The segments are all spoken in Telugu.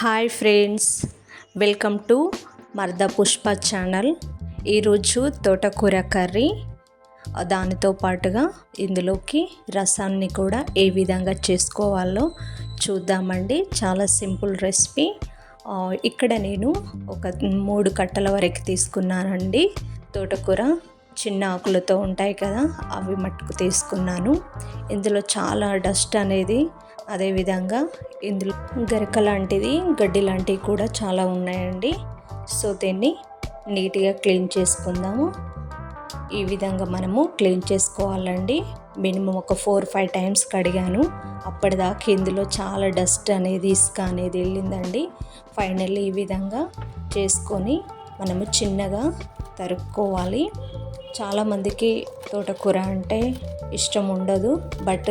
Hi friends welcome to Marda Pushpa channel. ఈరోజు తోటకూర కర్రీ. దానితో పాటుగా ఇందులోకి రసాన్ని కూడా ఏ విధంగా చేసుకోవాలో చూద్దామండి. చాలా సింపుల్ రెసిపీ. ఇక్కడ నేను ఒక మూడు కట్టల వరకు తీసుకున్నానండి. తోటకూర చిన్న ఆకులతో ఉంటాయి కదా అవి మట్టుకు తీసుకున్నాను. ఇందులో చాలా డస్ట్ అనేది అదేవిధంగా ఇందులో గరక లాంటిది గడ్డి లాంటివి కూడా చాలా ఉన్నాయండి. సో దీన్ని నీట్గా క్లీన్ చేసుకుందాము. ఈ విధంగా మనము క్లీన్ చేసుకోవాలండి. మినిమం ఒక ఫోర్ ఫైవ్ టైమ్స్ కడిగాను. అప్పటిదాకా ఇందులో చాలా డస్ట్ అనేది ఇసుక అనేది వెళ్ళిందండి. ఫైనల్లీ ఈ విధంగా చేసుకొని మనము చిన్నగా తరుక్కోవాలి. చాలామందికి తోటకూర అంటే ఇష్టం ఉండదు. బట్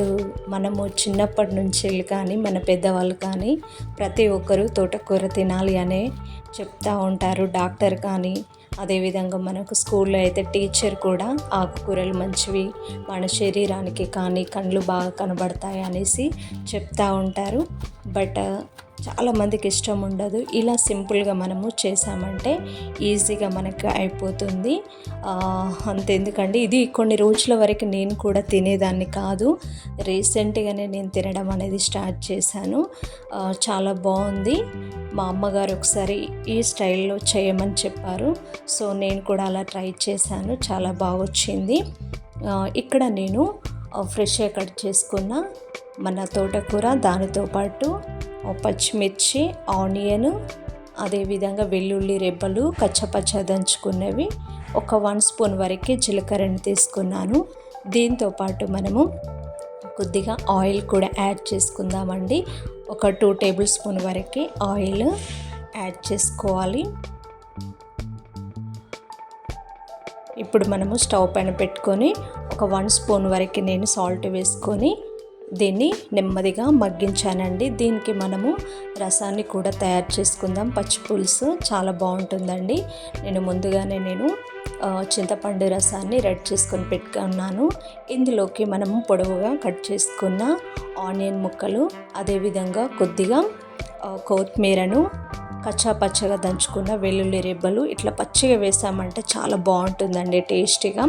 మనము చిన్నప్పటి నుంచి కానీ మన పెద్దవాళ్ళు కానీ ప్రతి ఒక్కరూ తోటకూర తినాలి అనే చెప్తా ఉంటారు. డాక్టర్ కానీ అదేవిధంగా మనకు స్కూల్లో అయితే టీచర్ కూడా ఆకుకూరలు మంచివి మన శరీరానికి కానీ కళ్ళు బాగా కనబడతాయి అనేసి చెప్తా ఉంటారు. బట్ చాలామందికి ఇష్టం ఉండదు. ఇలా సింపుల్గా మనము చేసామంటే ఈజీగా మనకి అయిపోతుంది. ఆ, అంతెందుకండి. ఇది కొన్ని రోజుల వరకు నేను కూడా తినేదాన్ని కాదు. రీసెంట్గానే నేను తినడం అనేది స్టార్ట్ చేశాను. చాలా బాగుంది. మా అమ్మగారు ఒకసారి ఈ స్టైల్లో చేయమని చెప్పారు. సో నేను కూడా అలా ట్రై చేశాను. చాలా బాగా వచ్చింది ఇక్కడ నేను ఫ్రెష్గా కట్ చేసుకున్న మన తోటకూర దానితో పాటు పచ్చిమిర్చి ఆనియన్ అదేవిధంగా వెల్లుల్లి రెబ్బలు కచ్చపచ్చ దంచుకున్నవి. ఒక వన్ స్పూన్ వరకే జీలకర్రని తీసుకున్నాను. దీంతోపాటు మనము కొద్దిగా ఆయిల్ కూడా యాడ్ చేసుకుందామండి. ఒక టూ టేబుల్ స్పూన్ వరకు ఆయిల్ యాడ్ చేసుకోవాలి. ఇప్పుడు మనము స్టవ్ పైన పెట్టుకొని ఒక వన్ స్పూన్ వరకు నేను సాల్ట్ వేసుకొని దీన్ని నెమ్మదిగా మగ్గించానండి. దీనికి మనము రసాన్ని కూడా తయారు చేసుకుందాం. పచ్చి పులుసు చాలా బాగుంటుందండి. నేను ముందుగానే నేను చింతపండు రసాన్ని రెడ్ చేసుకొని పెట్టుకున్నాను. ఇందులోకి మనము పొడవుగా కట్ చేసుకున్న ఆనియన్ ముక్కలు అదేవిధంగా కొద్దిగా కొత్తిమీరను కచ్చా పచ్చగా దంచుకున్న వెల్లుల్లి రెబ్బలు ఇట్లా పచ్చిగా వేసామంటే చాలా బాగుంటుందండి టేస్టీగా.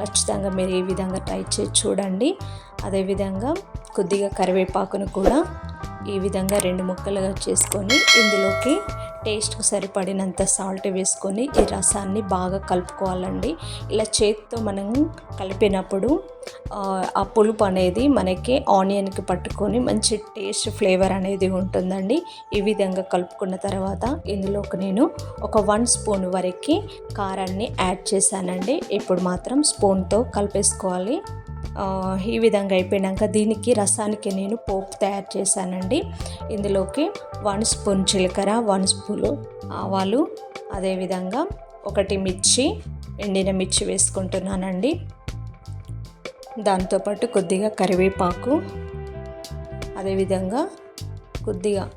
ఖచ్చితంగా మీరు ఈ విధంగా ట్రై చేసి చూడండి. అదేవిధంగా కొద్దిగా కరివేపాకును కూడా ఈ విధంగా రెండు ముక్కలుగా చేసుకొని ఇందులోకి టేస్ట్కు సరిపడినంత సాల్ట్ వేసుకొని ఈ రసాన్ని బాగా కలుపుకోవాలండి. ఇలా చేతితో మనం కలిపినప్పుడు ఆ, పులుపు అనేది మనకి ఆనియన్కి పట్టుకొని మంచి టేస్ట్ ఫ్లేవర్ అనేది ఉంటుందండి. ఈ విధంగా కలుపుకున్న తర్వాత ఇందులోకి నేను ఒక వన్ స్పూన్ వరకు కారాన్ని యాడ్ చేశానండి. ఇప్పుడు మాత్రం స్పూన్తో కలిపేసుకోవాలి. ఈ విధంగా అయిపోయినాక దీనికి రసానికి నేను పోపు తయారు చేశానండి. ఇందులోకి వన్ స్పూన్ జీలకర్ర వన్ స్పూన్ ఆవాలు అదేవిధంగా ఒకటి మిర్చి ఎండిన మిర్చి వేసుకుంటున్నానండి. దాంతోపాటు కొద్దిగా కరివేపాకు అదేవిధంగా కొద్దిగా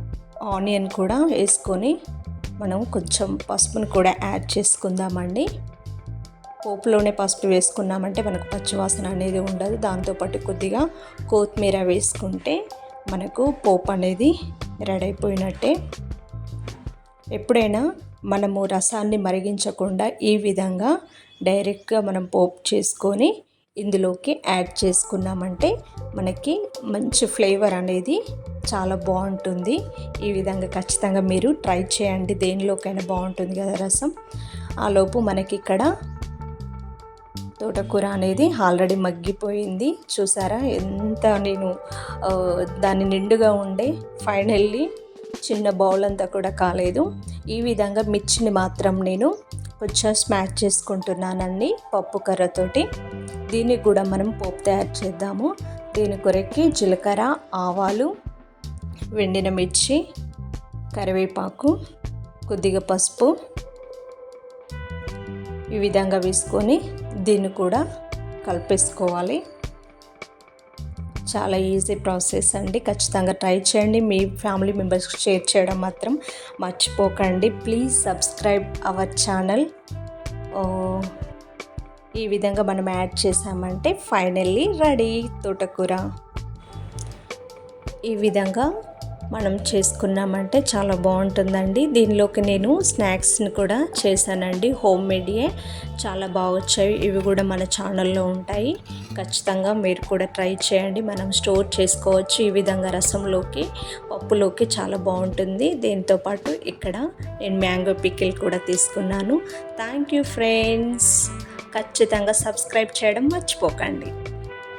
ఆనియన్ కూడా వేసుకొని మనం కొంచెం పసుపును కూడా యాడ్ చేసుకుందామండి. పోపులోనే పసుపు వేసుకున్నామంటే మనకు పచ్చివాసన అనేది ఉండదు. దాంతోపాటు కొద్దిగా కొత్తిమీర వేసుకుంటే మనకు పోపు అనేది రెడీ అయిపోయినట్టే ఎప్పుడైనా మనము రసాన్ని మరిగించకుండా ఈ విధంగా డైరెక్ట్గా మనం పోపు చేసుకొని ఇందులోకి యాడ్ చేసుకున్నామంటే మనకి మంచి ఫ్లేవర్ అనేది చాలా బాగుంటుంది. ఈ విధంగా ఖచ్చితంగా మీరు ట్రై చేయండి. దేనిలోకైనా బాగుంటుంది కదా రసం. ఆ లోపు మనకి ఇక్కడ తోటకూర అనేది ఆల్రెడీ మగ్గిపోయింది. చూసారా? ఎంత నేను దాన్ని దాని నిండుగా ఉండే ఫైనల్లీ చిన్న బౌల్ అంతా కూడా కాలేదు. ఈ విధంగా మిర్చిని మాత్రం నేను కొంచెం స్మాష్ చేసుకుంటున్నానండి పప్పు కర్రతోటి. దీనికి కూడా మనం పోపు తయారు చేద్దాము. దీని కొరకి జీలకర్ర ఆవాలు వెండిన మిర్చి కరివేపాకు కొద్దిగా పసుపు ఈ విధంగా వేసుకొని దీన్ని కూడా కలిపేసుకోవాలి. చాలా ఈజీ ప్రాసెస్ అండి. ఖచ్చితంగా ట్రై చేయండి. మీ ఫ్యామిలీ మెంబర్స్కి షేర్ చేయడం మాత్రం మర్చిపోకండి. Please subscribe our channel. ఈ విధంగా మనం యాడ్ చేసామంటే ఫైనల్లీ రెడీ తోటకూర. ఈ విధంగా మనం చేసుకున్నామంటే చాలా బాగుంటుందండి. దీనిలోకి నేను స్నాక్స్ని కూడా చేశానండి. హోమ్ మేడ్యే చాలా బాగా వచ్చాయి ఇవి కూడా మన ఛానల్లో ఉంటాయి. ఖచ్చితంగా మీరు కూడా ట్రై చేయండి. మనం స్టోర్ చేసుకోవచ్చు ఈ విధంగా రసంలోకి పప్పులోకి చాలా బాగుంటుంది. దీంతో పాటు ఇక్కడ నేను మ్యాంగో పికిల్ కూడా తీసుకున్నాను. Thank you friends. ఖచ్చితంగా సబ్స్క్రైబ్ చేయడం మర్చిపోకండి.